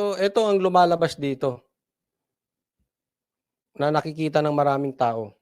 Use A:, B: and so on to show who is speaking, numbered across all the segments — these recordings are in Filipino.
A: So, ito ang lumalabas dito. Na nakikita ng maraming tao.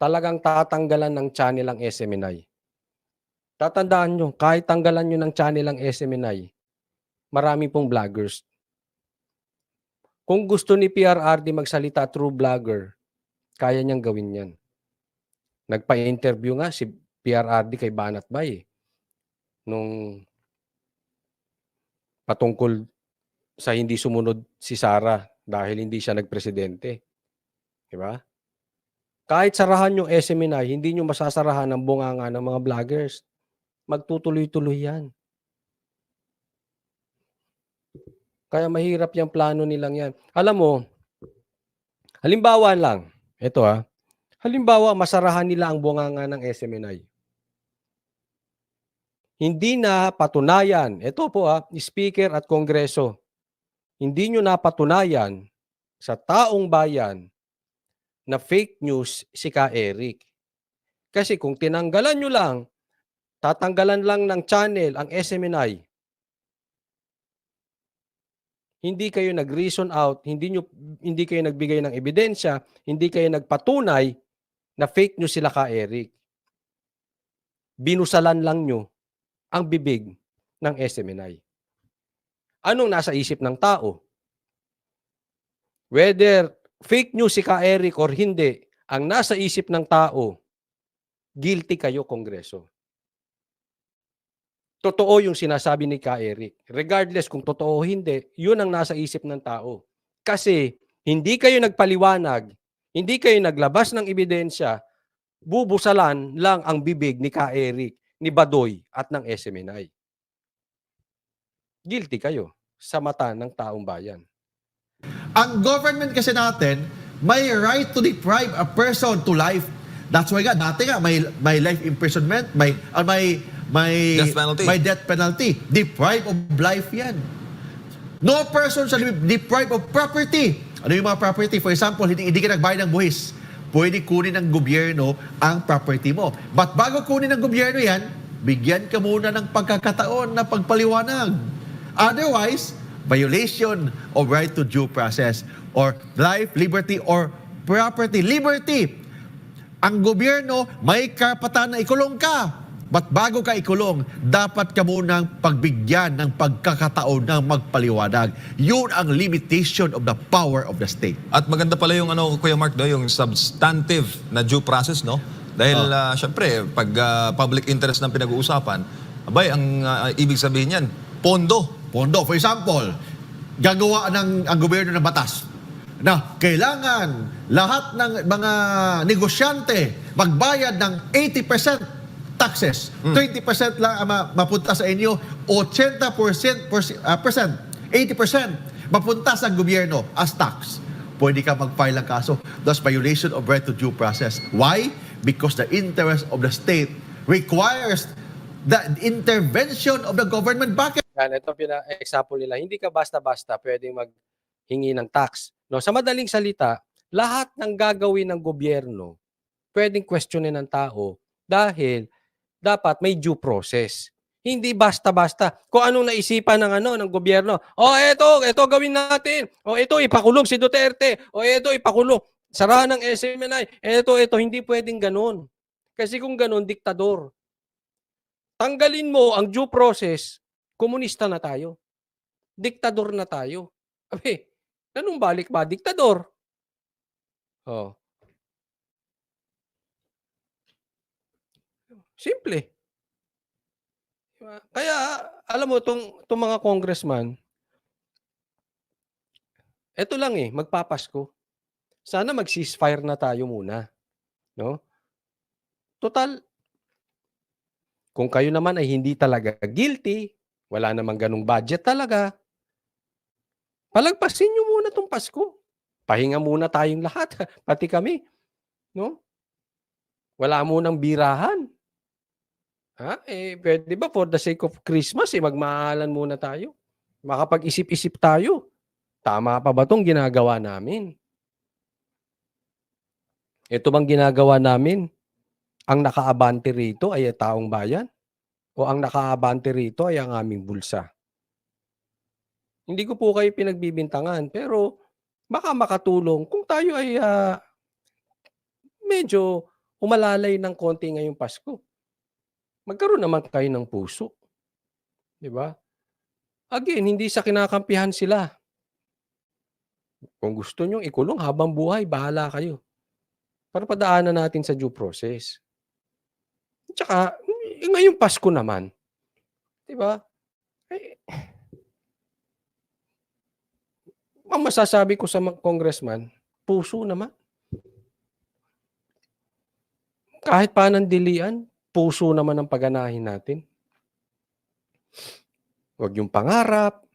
A: Talagang tatanggalan ng channel ang SMNI. Tatandaan nyo, kahit tanggalan nyo ng channel ang SMNI, marami pong vloggers. Kung gusto ni PRRD magsalita true vlogger, kaya niyang gawin yan. Nagpa-interview nga si PRRD kay Banat Bay eh, nung patungkol sa hindi sumunod si Sara dahil hindi siya nagpresidente. Di ba? Kahit sarahan yung SMNI, hindi nyo masasarahan ang bunganga ng mga vloggers. Magtutuloy-tuloy yan. Kaya mahirap yung plano nilang yan. Alam mo, halimbawa lang, ito ha, halimbawa masarahan nila ang bunganga ng SMNI. Hindi na patunayan, ito po ha, speaker at kongreso, hindi nyo napatunayan sa taong bayan na fake news si Ka Eric. Kasi kung tinanggalan nyo lang, tatanggalan lang ng channel ang SMNI, hindi kayo nag-reason out, hindi nyo, hindi kayo nagbigay ng ebidensya, hindi kayo nagpatunay na fake news sila ka Eric. Binusalan lang nyo ang bibig ng SMNI. Anong nasa isip ng tao? Whether fake news si ka Eric or hindi, ang nasa isip ng tao, guilty kayo, Kongreso. Totoo yung sinasabi ni Ka Eric. Regardless kung totoo o hindi, yun ang nasa isip ng tao. Kasi hindi kayo nagpaliwanag, hindi kayo naglabas ng ebidensya, bubusalan lang ang bibig ni Ka Eric, ni Badoy at ng SMNI. Guilty kayo sa mata ng taong bayan.
B: Ang government kasi natin, may right to deprive a person to life. That's why nga, dati nga, may, may life imprisonment, may, uh, may, may,
C: Death penalty.
B: may death penalty. Deprive of life yan. No person shall be deprived of property. Ano yung mga property? For example, hindi, hindi ka nagbayad ng buwis. Pwede kunin ng gobyerno ang property mo. But bago kunin ng gobyerno yan, bigyan ka muna ng pagkakataon na pagpaliwanag. Otherwise, violation of right to due process or life, liberty, or property. Liberty. Ang gobyerno may karapatan na ikulong ka. But bago ka ikulong, dapat ka munang pagbigyan ng pagkakataon ng magpaliwanag. Yun ang limitation of the power of the state.
C: At maganda pala yung ano Kuya Mark do, yung substantive na due process no. Dahil ah, syempre pag ah, public interest ng pinag-uusapan, abay ang ah, ibig sabihin niyan, pondo.
B: Pondo, for example, gagawa ng ang gobyerno ng batas na kailangan lahat ng mga negosyante magbayad ng 80% taxes. 20% lang ang ma- mapunta sa inyo, 80% persi- ah, percent, 80% mapunta sa gobyerno as tax. Pwede ka mag-file ng kaso. Thus, violation of right to due process. Why? Because the interest of the state requires the intervention of the government. Bakit?
A: Yan, ito pina-example nila. Hindi ka basta-basta pwedeng maghingi ng tax. No, sa madaling salita, lahat ng gagawin ng gobyerno pwedeng questionin ng tao dahil dapat may due process. Hindi basta-basta. Kung anong naisipan ng ano ng gobyerno. Oh, eto, eto gawin natin. Oh, ito ipakulong si Duterte. Oh, eto ipakulong. Sarahan ng SMNI. Eto, eto hindi pwedeng ganun. Kasi kung ganun, diktador. Tanggalin mo ang due process, komunista na tayo. Diktador na tayo. Abi, anong balik ba? Diktador. Oh. Simple. Kaya, alam mo, itong, itong mga congressman, eto lang eh, magpapasko. Sana mag-ceasefire na tayo muna. No? Total, kung kayo naman ay hindi talaga guilty, wala namang ganong budget talaga, palagpasin nyo muna tong Pasko. Pahinga muna tayong lahat, pati kami. No? Wala munang birahan. Ha? Eh, pwede ba for the sake of Christmas, eh, magmahalan muna tayo? Makapag-isip-isip tayo. Tama pa ba itong ginagawa namin? Ito bang ginagawa namin? Ang nakaabante rito ay taong bayan? O ang nakaabante rito ay ang aming bulsa? Hindi ko po kayo pinagbibintangan, pero baka makatulong kung tayo ay ah, medyo umalalay ng konti ngayong Pasko. Magkaroon naman kayo ng puso. 'Di ba? Again, hindi sa kinakampihan sila. Kung gusto nyo ikulong habang buhay, bahala kayo. Para padaanan natin sa due process. Tsaka, eh, ngayong Pasko naman, 'di ba? Eh, ang masasabi ko sa mga congressman, puso naman. Kahit panandilian, puso naman ang pagganahin natin. Huwag yung pangarap,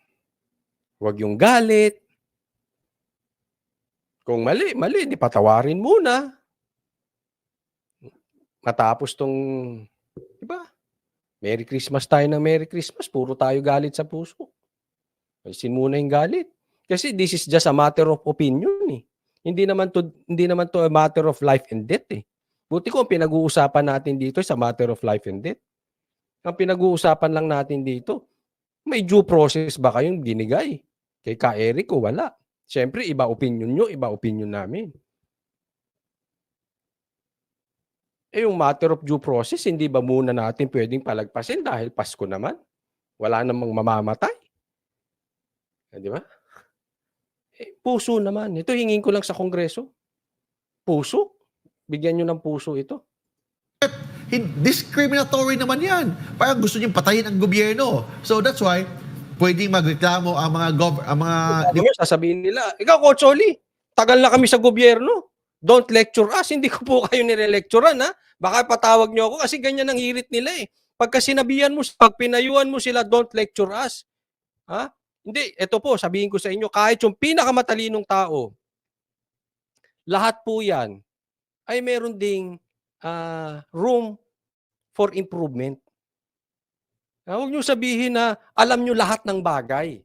A: huwag yung galit. Kung mali, mali, di patawarin muna. Matapos tong, di ba? Merry Christmas tayo ng Merry Christmas, puro tayo galit sa puso. Alisin muna yung galit. Kasi this is just a matter of opinion eh. Hindi naman to hindi naman to a matter of life and death eh. Buti ko ang pinag-uusapan natin dito is a matter of life and death. Ang pinag-uusapan lang natin dito, may due process ba kayong ginigay? Kay Ka Eric o wala? Siyempre, iba opinion nyo, iba opinion namin. Eh yung matter of due process, hindi ba muna natin pwedeng palagpasin dahil Pasko naman? Wala namang mamamatay. Eh, di ba? Eh, puso naman. Ito hingin ko lang sa Kongreso. Puso. Bigyan nyo ng puso ito.
B: Discriminatory naman yan. Parang gusto niyong patayin ang gobyerno. So that's why, pwedeng magreklamo ang mga gov- ang mga
A: ba, sasabihin nila, ikaw, Coach Oli, tagal na kami sa gobyerno. Don't lecture us. Hindi ko po kayo nire-lecturean, ha? Baka patawag nyo ako kasi ganyan ang hirit nila, eh. Pagka sinabihan mo, pag pinayuan mo sila, don't lecture us. Ha? Hindi, ito po, sabihin ko sa inyo, kahit yung pinakamatalinong tao, lahat po yan ay meron ding ah, room for improvement. Ah, Huwag nyo sabihin na alam nyo lahat ng bagay.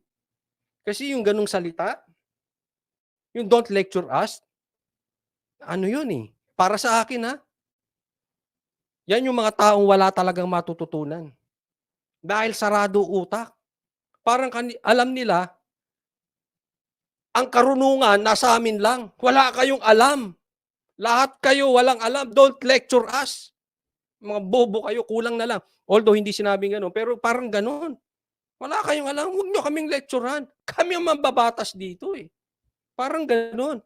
A: Kasi yung ganong salita, yung don't lecture us, ano yun eh? Para sa akin ha, yan yung mga taong wala talagang matututunan. Dahil sarado utak. Parang alam nila, ang karunungan nasa amin lang. Wala kayong alam. Lahat kayo walang alam. Don't lecture us. Mga bobo kayo, kulang na lang. Although hindi sinabing gano'n, pero parang gano'n. Wala kayong alam. Huwag nyo kaming lecturehan. Kami ang mambabatas dito eh. Parang gano'n.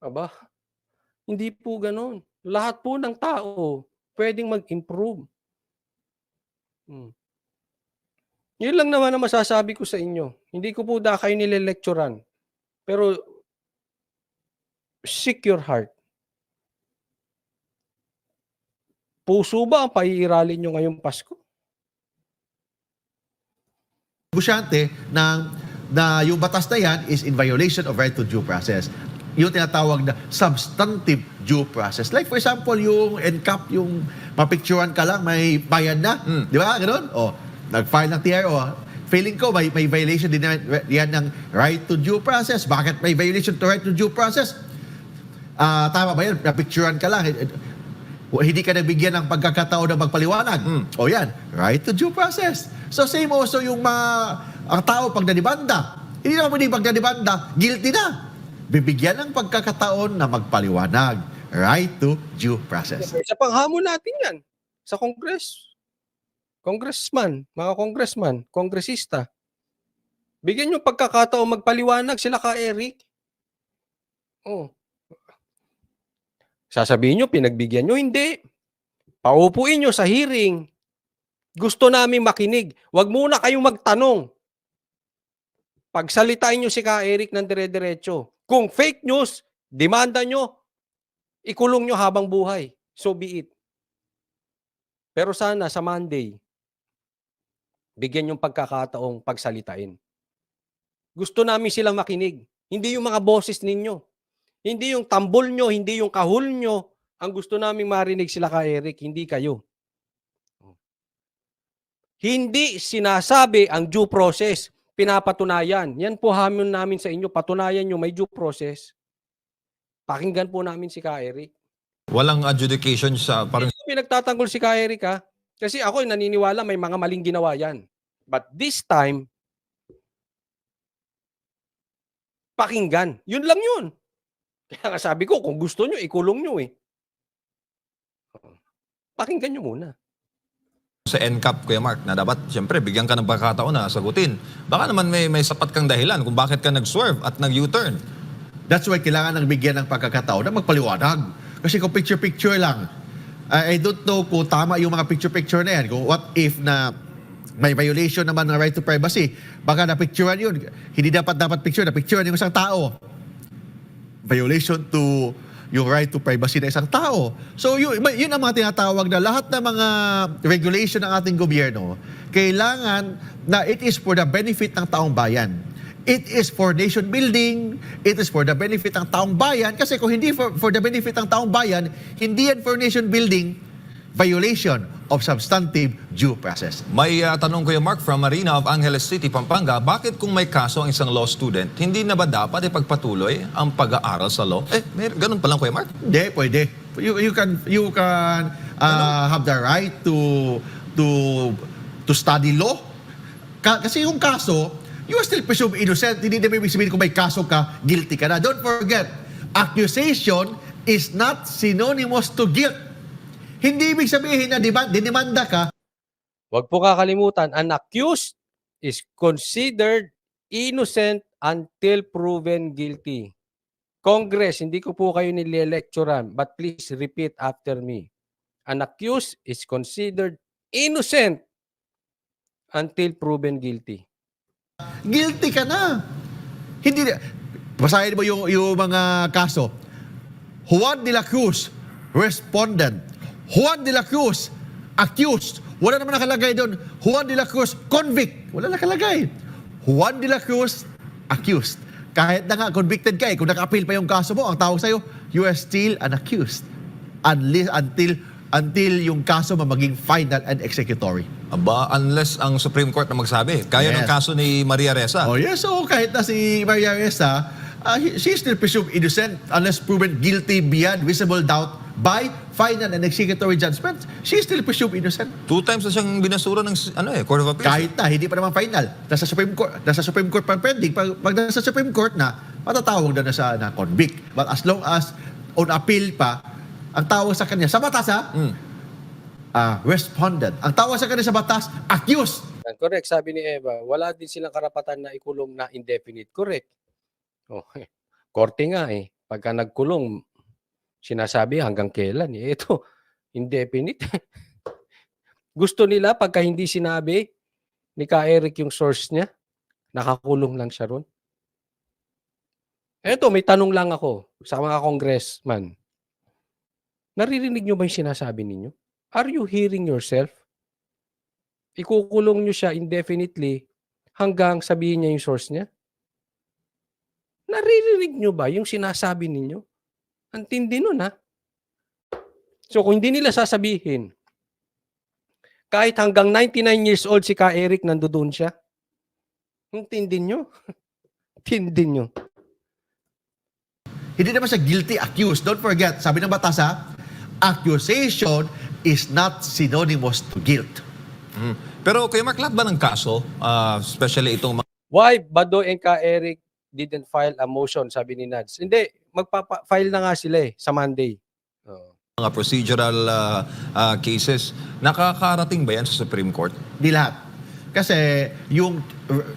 A: Aba, hindi po gano'n. Lahat po ng tao pwedeng mag-improve. Hmm. Yun lang naman ang masasabi ko sa inyo. Hindi ko po da kayo nile-lecturean. Pero seek your heart. Puso ba ang paiiralin nyo ngayong Pasko?
B: negosyante ng na yung batas na yan is in violation of right to due process. Yung tinatawag na substantive due process. Like for example, yung NCAP, yung mapicturean ka lang, may bayad na.
C: Mm.
B: Di ba? Ganun? O, nag-file ng TRO. Feeling ko, may, may violation din yan, yan ng right to due process. Bakit may violation to right to due process? Ah, tama ba yan? Napicturean ka lang. Hindi ka nabigyan ng pagkakataon na magpaliwanag.
C: Mm.
B: O yan, right to due process. So same also yung mga, ang tao pag nanibanda. Hindi naman pwede pag nanibanda, guilty na. Bibigyan ng pagkakataon na magpaliwanag. Right to due process.
A: Isa pang hamon natin yan sa Congress. Congressman, mga congressman, kongresista. Bigyan nyo pagkakataon magpaliwanag sila ka Eric. Oh. Sasabihin nyo, pinagbigyan nyo, hindi. Paupuin nyo sa hearing. Gusto namin makinig. Huwag muna kayong magtanong. Pagsalitain nyo si Ka Eric ng dire-diretso. Kung fake news, demanda nyo, ikulong nyo habang buhay. So be it. Pero sana sa Monday, bigyan yung pagkakataong pagsalitain. Gusto namin silang makinig. Hindi yung mga boses ninyo. Hindi yung tambol nyo, hindi yung kahul nyo. Ang gusto namin marinig sila ka Eric, hindi kayo. Hindi sinasabi ang due process, pinapatunayan. Yan po hamon namin sa inyo, patunayan nyo may due process. Pakinggan po namin si Ka Eric.
C: Walang adjudication sa parang
A: Hindi ko pinagtatanggol si Ka Eric ha. Kasi ako naniniwala may mga maling ginawa yan. But this time, pakinggan. Yun lang yun. Kaya nga sabi ko, kung gusto nyo, ikulong nyo eh. Pakinggan nyo muna.
C: Sa NCAP, Kuya Mark, na dapat, siyempre, bigyan ka ng pagkakataon na sagutin. Baka naman may, may sapat kang dahilan kung bakit ka nag-swerve at nag-U-turn.
B: That's why kailangan ng bigyan ng pagkakataon na magpaliwanag. Kasi kung picture-picture lang, I I don't know kung tama yung mga picture-picture na yan. Kung what if na may violation naman ng right to privacy, baka na-picturean yun. Hindi dapat dapat picture, na-picturean yung isang tao. Violation to yung right to privacy ng isang tao. So yun, yun ang mga tinatawag na lahat ng mga regulation ng ating gobyerno, kailangan na it is for the benefit ng taong bayan. It is for nation building, it is for the benefit ng taong bayan. Kasi kung hindi for, for the benefit ng taong bayan, hindi yan for nation building, violation of substantive due process.
C: May ah, tanong Kuya Mark from Marina of Angeles City, Pampanga, bakit kung may kaso ang isang law student, hindi na ba dapat ipagpatuloy ang pag-aaral sa law? Eh, may, ganun pa lang Kuya Mark.
B: Hindi, pwede. You, you can you can uh, have the right to to to study law. Ka- kasi yung kaso, you are still presumed innocent. Hindi naman ibig sabihin kung may kaso ka, guilty ka na. Don't forget, accusation is not synonymous to guilt. Hindi ibig sabihin na diba, dinimanda ka,
A: Huwag po kakalimutan, an accused is considered innocent until proven guilty. Congress, hindi ko po kayo nile-lecturean, but please repeat after me. An accused is considered innocent until proven guilty.
B: guilty ka na. Hindi Basahin mo yung, yung mga kaso. Juan de la Cruz, respondent. Juan de la Cruz, accused. Wala naman nakalagay doon. Juan de la Cruz, convict. Wala nakalagay. Juan de la Cruz, accused. Kahit na nga convicted ka eh, kung naka-appeal pa yung kaso mo, ang tawag sa'yo, you are still an accused. Unless, until, until yung kaso mo maging final and executory.
C: Aba, unless ang Supreme Court na magsabi. Kaya ng
B: Yes.
C: kaso ni Maria Ressa.
B: Oh yes, so kahit na si Maria Ressa, uh, he- she still presumed innocent unless proven guilty beyond visible doubt by final and executory judgment. She is still presumed innocent.
C: Two times na siyang binasura ng ano eh, Court of Appeals.
B: Kahit na, hindi pa naman final. Nasa Supreme Court, nasa Supreme Court pa pending. Pag, pag nasa Supreme Court na, matatawag na na sa na convict. But as long as on appeal pa, ang tawag sa kanya, sa batas ha,
C: Mm.
B: ah, respondent. Ang tawag sa kanya sa batas, accused.
A: Yan, Correct, sabi ni Eva, wala din silang karapatan na ikulong na indefinite. Correct. Oh, korte nga eh. Pagka nagkulong, sinasabi hanggang kailan. Eh, ito, indefinite. Gusto nila pagka hindi sinabi ni Ka Eric yung source niya, nakakulong lang siya ron. Eto, may tanong lang ako sa mga congressman. Naririnig nyo ba yung sinasabi ninyo? Are you hearing yourself? ikukulong nyo siya indefinitely hanggang sabihin niya yung source niya? Naririnig nyo ba yung sinasabi ninyo? Ang tindi nun, ha? So, kung hindi nila sasabihin, kahit hanggang 99 years old si Ka Eric, nandoon siya, ang tindi nyo. tindi nyo.
B: Hindi naman siya guilty accused. Don't forget, sabi ng batas ha, accusation is not synonymous to guilt.
C: Mm. Pero Kuya Mark, lahat ba ng kaso, ah, especially itong mga
A: Why Bado and Ka Eric didn't file a motion, sabi ni Nads? Hindi, magpa-file na nga sila eh, sa Monday. Oo.
C: mga procedural ah, ah, cases, nakakarating ba yan sa Supreme Court?
B: Di lahat. Kasi yung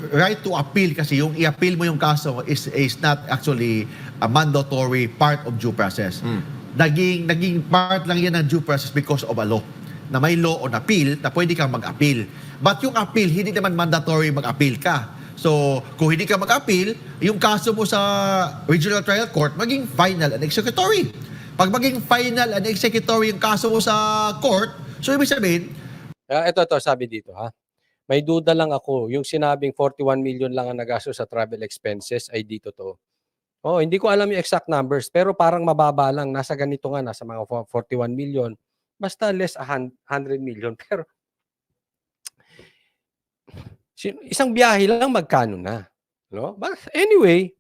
B: right to appeal kasi yung i-appeal mo yung kaso is is not actually a mandatory part of due process.
C: Mm.
B: Naging naging part lang yan ng due process because of a law. Na may law on appeal na pwede kang mag-appeal. But yung appeal, hindi naman mandatory mag-appeal ka. So, kung hindi ka mag-appeal, yung kaso mo sa regional trial court maging final and executory. Pag maging final and executory yung kaso mo sa court, so ibig sabihin,
A: Ah, ito, ito, sabi dito, ha? May duda lang ako. Yung sinabing 41 million lang ang nagasto sa travel expenses ay dito to. Oh, hindi ko alam yung exact numbers, pero parang mababa lang. Nasa ganito nga, nasa mga fo- 41 million. Basta less a hun- 100 million. Pero, isang biyahe lang magkano na. No? But anyway,